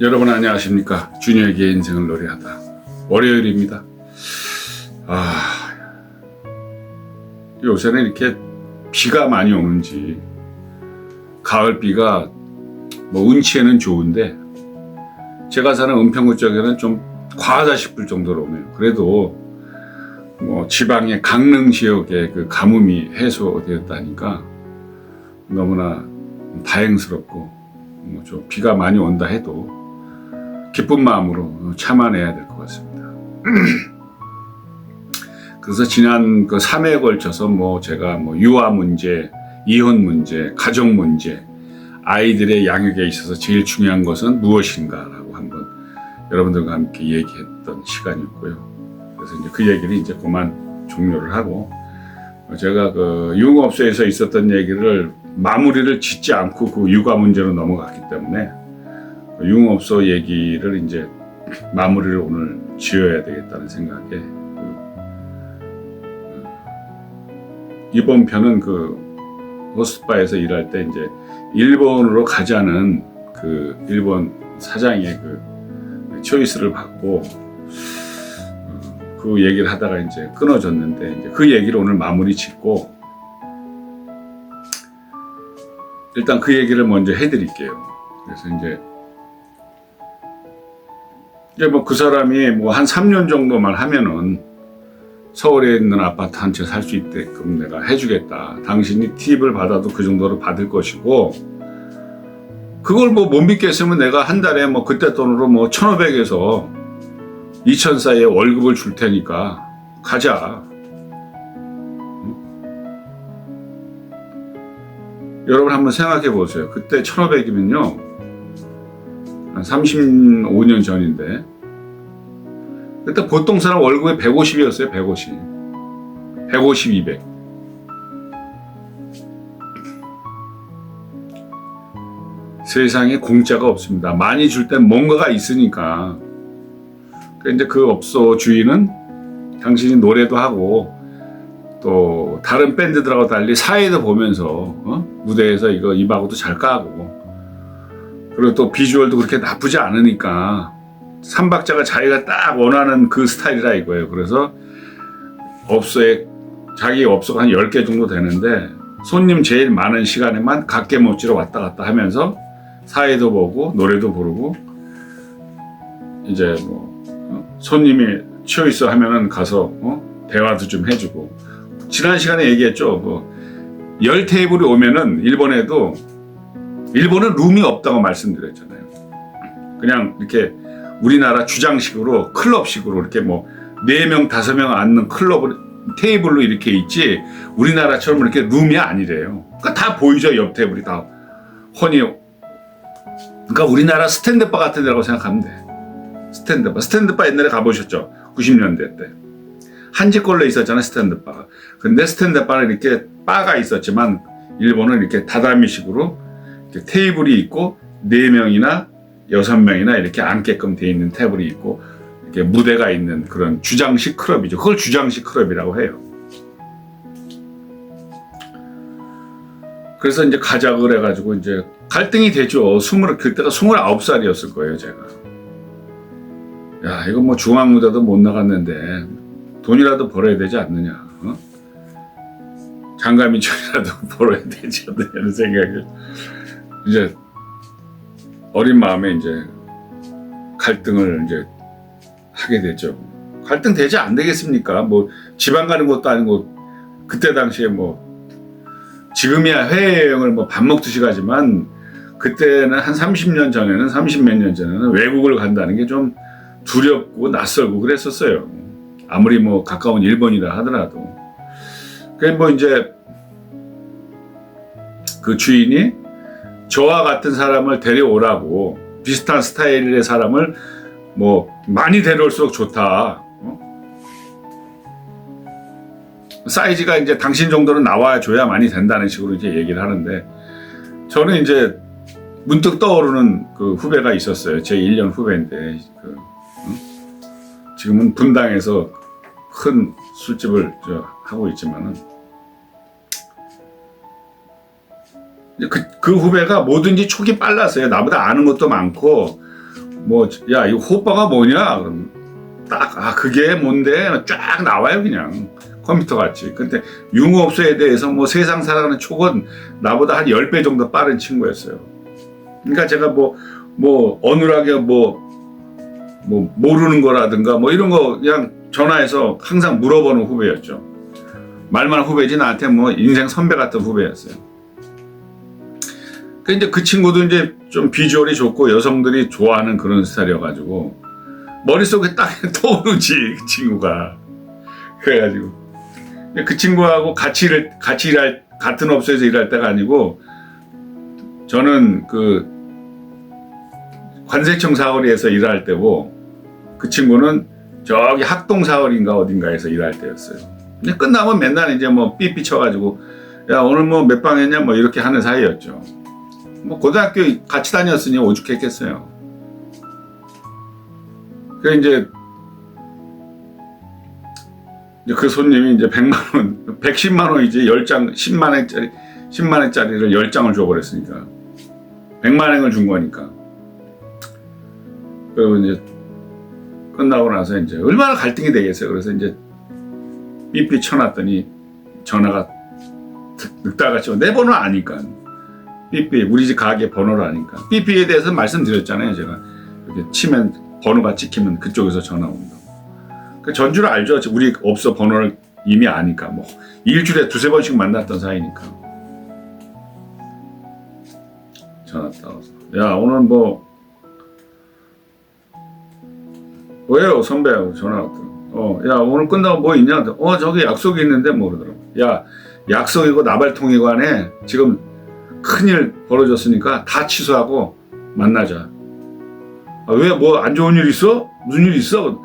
여러분 안녕하십니까? 준혁의 인생을 노래하다. 월요일입니다. 아 요새는 이렇게 비가 많이 오는지 가을 비가 뭐 운치에는 좋은데 제가 사는 은평구 쪽에는 좀 과하다 싶을 정도로 오네요. 그래도 뭐 지방의 강릉 지역의 그 가뭄이 해소되었다니까 너무나 다행스럽고 뭐좀 비가 많이 온다 해도 기쁜 마음으로 참아내야 될 것 같습니다. 그래서 지난 그 3회에 걸쳐서 뭐 제가 뭐 유아 문제, 이혼 문제, 가족 문제, 아이들의 양육에 있어서 제일 중요한 것은 무엇인가라고 한번 여러분들과 함께 얘기했던 시간이었고요. 그래서 이제 그 얘기를 이제 그만 종료를 하고 제가 그 유흥업소에서 있었던 얘기를 마무리를 짓지 않고 그 육아 문제로 넘어갔기 때문에 그 유흥업소 얘기를 이제 마무리를 오늘 지어야 되겠다는 생각에 그, 그 이번 편은 그 호스트바에서 일할 때 이제 일본으로 가자는 그 일본 사장의 그 초이스를 받고 어, 그 얘기를 하다가 이제 끊어졌는데 이제 그 얘기를 오늘 마무리 짓고 일단 그 얘기를 먼저 해드릴게요. 그래서 이제 이제 뭐 그 사람이 뭐 한 3년 정도만 하면은 서울에 있는 아파트 한 채 살 수 있게끔 내가 해주겠다. 당신이 팁을 받아도 그 정도로 받을 것이고 그걸 뭐 못 믿겠으면 내가 한 달에 뭐 그때 돈으로 뭐 1,500에서 2,000 사이에 월급을 줄 테니까 가자. 여러분 한번 생각해 보세요. 그때 1,500이면요. 한 35년 전인데. 그때 보통 사람 월급이 150이었어요. 150. 150, 200. 세상에 공짜가 없습니다. 많이 줄 땐 뭔가가 있으니까. 근데 그 업소 주인은 당신이 노래도 하고 또 다른 밴드들하고 달리 사회도 보면서 어? 무대에서 이거 입하고도 잘 까고 그리고 또 비주얼도 그렇게 나쁘지 않으니까 삼박자가 자기가 딱 원하는 그 스타일이라 이거예요. 그래서 업소에 자기 업소가 한 10개 정도 되는데 손님 제일 많은 시간에만 각계 못지로 왔다 갔다 하면서 사회도 보고 노래도 부르고 이제 뭐 어? 손님이 치여 있어 하면은 가서 어? 대화도 좀 해주고 지난 시간에 얘기했죠. 뭐 열 테이블이 오면은 일본에도 일본은 룸이 없다고 말씀드렸잖아요. 그냥 이렇게 우리나라 주장식으로 클럽식으로 이렇게 뭐네명 다섯 명 앉는 클럽 테이블로 이렇게 있지 우리나라처럼 이렇게 룸이 아니래요. 그러니까 다 보이죠 옆 테이블이 다 훤히. 그러니까 우리나라 스탠드바 같은 데라고 생각하면 돼. 스탠드바. 스탠드바 옛날에 가보셨죠? 90년대 때. 한지꼴로 있었잖아요, 스탠드바가. 근데 스탠드바는 이렇게 바가 있었지만, 일본은 이렇게 다다미식으로 테이블이 있고, 네 명이나 여섯 명이나 이렇게 앉게끔 돼 있는 테이블이 있고, 이렇게 무대가 있는 그런 주장식 클럽이죠. 그걸 주장식 클럽이라고 해요. 그래서 이제 가자고 그래가지고 이제 갈등이 되죠. 스물, 그때가 29살이었을 거예요, 제가. 야, 이거 뭐 중앙 무대도 못 나갔는데, 돈이라도 벌어야 되지 않느냐. 어? 장가민철이라도 벌어야 되지 않느냐는 생각을 이제 어린 마음에 이제 갈등을 이제 하게 됐죠. 갈등 되지 안 되겠습니까? 뭐 지방 가는 것도 아니고 그때 당시에 뭐 지금이야 해외여행을 뭐 밥 먹듯이 가지만 그때는 한 30년 전에는 30 몇 년 전에는 외국을 간다는 게 좀 두렵고 낯설고 그랬었어요. 아무리 뭐 가까운 일본이라 하더라도. 그게 뭐 이제 그 주인이 저와 같은 사람을 데려오라고 비슷한 스타일의 사람을 뭐 많이 데려올수록 좋다. 어? 사이즈가 이제 당신 정도는 나와줘야 많이 된다는 식으로 이제 얘기를 하는데 저는 이제 문득 떠오르는 그 후배가 있었어요. 제 1년 후배인데 그, 응? 지금은 분당에서 큰 술집을 저 하고 있지만은 그, 그 후배가 뭐든지 촉이 빨랐어요. 나보다 아는 것도 많고. 뭐 야 이거 호빠가 뭐냐? 그럼 딱 아 그게 뭔데? 쫙 나와요 그냥. 컴퓨터 같이. 근데 융업소에 대해서 뭐 세상 살아가는 촉은 나보다 한 10배 정도 빠른 친구였어요. 그러니까 제가 뭐 뭐 어눌하게 뭐 뭐 모르는 거라든가 뭐 이런 거 그냥 전화해서 항상 물어보는 후배였죠. 말만 후배지 나한테 뭐 인생 선배 같은 후배였어요 그 이제 그 친구도 이제 좀 비주얼이 좋고 여성들이 좋아하는 그런 스타일이어가지고 머릿속에 딱 떠오르지 그 친구가 그래가지고 그 친구하고 같이 일 같이 일할 같은 업소에서 일할 때가 아니고 저는 그 관세청 사거리에서 일할 때고 그 친구는 저기 학동 사거리인가 어딘가에서 일할 때였어요. 근데 끝나면 맨날 이제 뭐 삐삐 쳐가지고 야 오늘 뭐 몇 방 했냐 뭐 이렇게 하는 사이였죠. 뭐 고등학교 같이 다녔으니 오죽했겠어요. 그 이제 그 손님이 이제 100만 원, 110만 원이지 10장 10만 원짜리 10만 원짜리를 10장을 줘 버렸으니까 100만 원을 준 거니까. 그리고 이제 끝나고 나서 이제 얼마나 갈등이 되겠어요. 그래서 이제 삐삐 쳐놨더니 전화가 늑다같이 내 번호 아니까 삐삐 우리 집 가게 번호를 아니까. 삐삐에 대해서 말씀드렸잖아요. 제가. 이렇게 치면 번호가 찍히면 그쪽에서 전화 온다고. 그 전주를 알죠. 우리 업소 번호를 이미 아니까. 뭐 일주일에 두세 번씩 만났던 사이니까. 전화 따와서. 야 오늘 뭐 왜요 선배 하고 전화 왔더라 어야 오늘 끝나고 뭐 있냐? 어 저기 약속이 있는데 뭐 그러더라고. 야 약속이고 나발통이고 안에 지금 큰일 벌어졌으니까 다 취소하고 만나자. 아, 왜뭐 안 좋은 일 있어? 무슨 일 있어?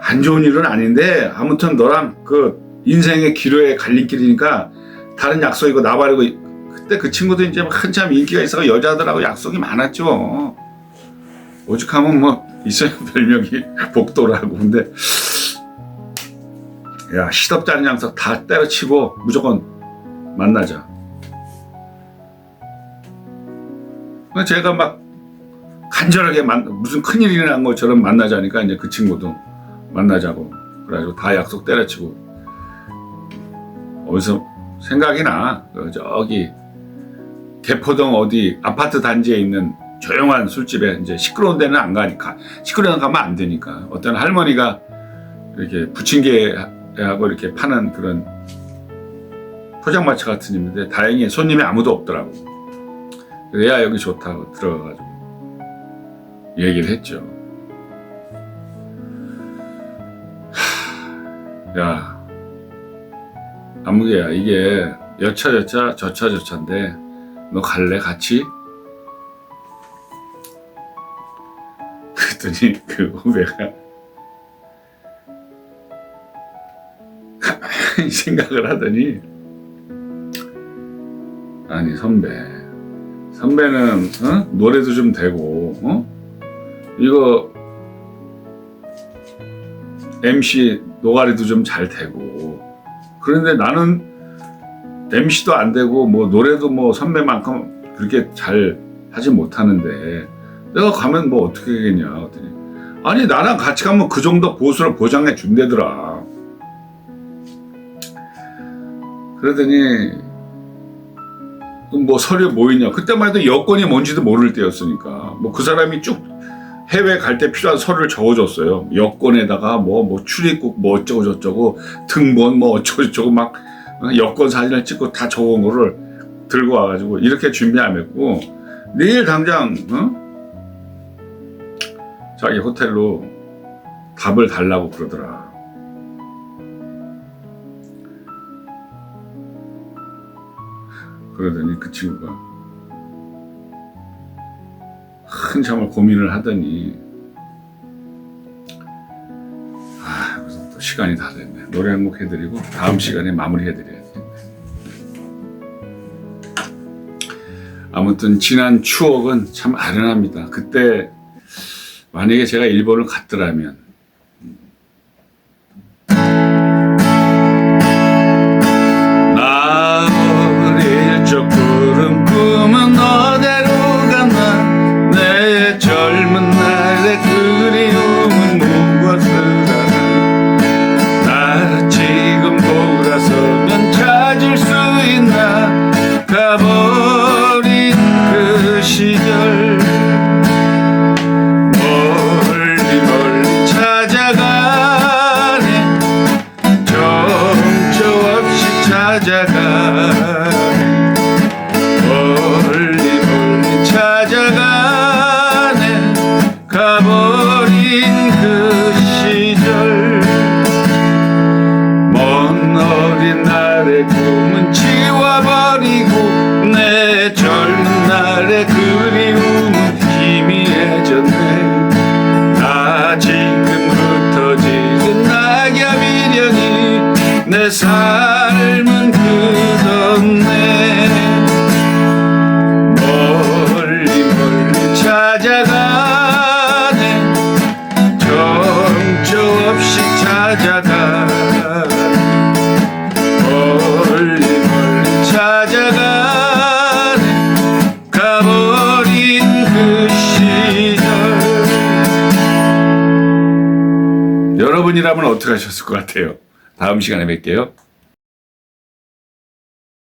안 좋은 일은 아닌데 아무튼 너랑 그 인생의 기로에 갈림길이니까 다른 약속이고 나발이고 그때 그 친구도 이제 한참 인기가 있어 여자들하고 약속이 많았죠. 오죽하면 뭐 있어요 별명이 복도라고. 근데 야 시덥잖은 양석 다 때려치고 무조건 만나자 제가 막 간절하게 만, 무슨 큰일이 일어난 것처럼 만나자니까 이제 그 친구도 만나자고 그래가지고 다 약속 때려치고. 어디서 생각이 나? 그 저기 개포동 어디 아파트 단지에 있는 조용한 술집에 이제 시끄러운 데는 안 가니까 시끄러운 데 가면 안 되니까 어떤 할머니가 이렇게 부침개하고 이렇게 파는 그런 포장마차 같은 집인데 다행히 손님이 아무도 없더라고. 그래 야 여기 좋다고 들어가가지고 얘기를 했죠 하, 야 안무개야 이게 여차 여차 저차 저차인데 너 갈래 같이? 그랬더니 그 후배가 생각을 하더니 아니 선배 선배는 어? 노래도 좀 되고 어? 이거 MC 노가리도 좀 잘 되고 그런데 나는 MC도 안 되고 뭐 노래도 뭐 선배만큼 그렇게 잘 하지 못하는데 내가 가면 뭐 어떻게 하겠냐 그랬더니 아니 나랑 같이 가면 그 정도 보수를 보장해 준대더라 그러더니 뭐 서류 뭐 있냐 그때만 해도 여권이 뭔지도 모를 때였으니까 뭐 그 사람이 쭉 해외 갈 때 필요한 서류를 적어줬어요 여권에다가 뭐 뭐 출입국 뭐 어쩌고 저쩌고 등본 뭐 어쩌고 저쩌고 막 여권 사진을 찍고 다 적은 거를 들고 와가지고 이렇게 준비 안 했고 내일 당장 어? 자기 호텔로 답을 달라고 그러더라. 그러더니 그 친구가 한참을 고민을 하더니 아 그래서 또 시간이 다 됐네. 노래 한 곡 해드리고 다음 시간에 마무리 해드려야지 아무튼 지난 추억은 참 아련합니다. 그때 만약에 제가 일본을 갔더라면 찾아가 멀리 멀리 찾아가네 가버린 그 시절 먼 어린 날의 꿈은 지워버리고 내 젊은 날의 그리움은 희미해졌네 나 지금 흩어지는 낙엽 이련이 내 삶. 어떻게 하셨을 것 같아요? 다음 시간에 뵐게요.